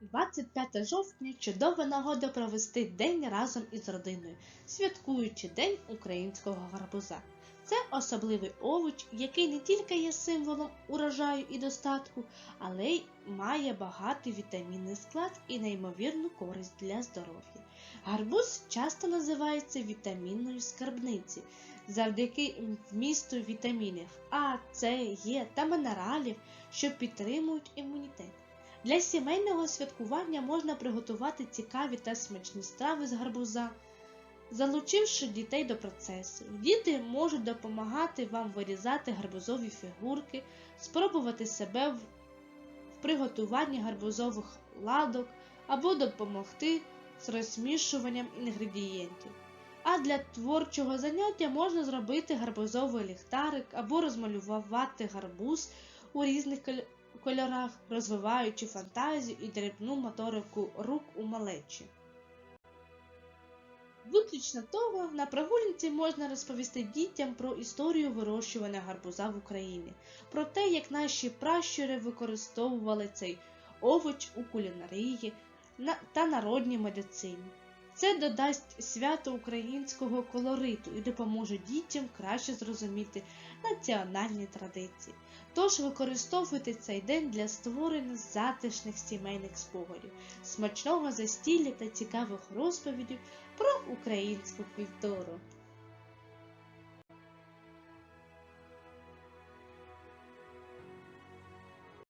25 жовтня чудова нагода провести день разом із родиною, святкуючи День українського гарбуза. Це особливий овоч, який не тільки є символом урожаю і достатку, але й має багатий вітамінний склад і неймовірну користь для здоров'я. Гарбуз часто називається вітамінною скарбниці завдяки вмісту вітамінів А, С, Е та мінералів, що підтримують імунітет. Для сімейного святкування можна приготувати цікаві та смачні страви з гарбуза, залучивши дітей до процесу. Діти можуть допомагати вам вирізати гарбузові фігурки, спробувати себе в, приготуванні гарбузових ладок або допомогти з розмішуванням інгредієнтів. А для творчого заняття можна зробити гарбузовий ліхтарик або розмалювати гарбуз у різних кольорах кольорах, розвиваючи фантазію і дрібну моторику рук у малечі. Виключно того, на прогулянці можна розповісти дітям про історію вирощування гарбуза в Україні, про те, як наші пращури використовували цей овоч у кулінарії та народній медицині. Це додасть свято українського колориту і допоможе дітям краще зрозуміти національні традиції. Тож використовуйте цей день для створення затишних сімейних спогадів, смачного застілля та цікавих розповідей про українську культуру.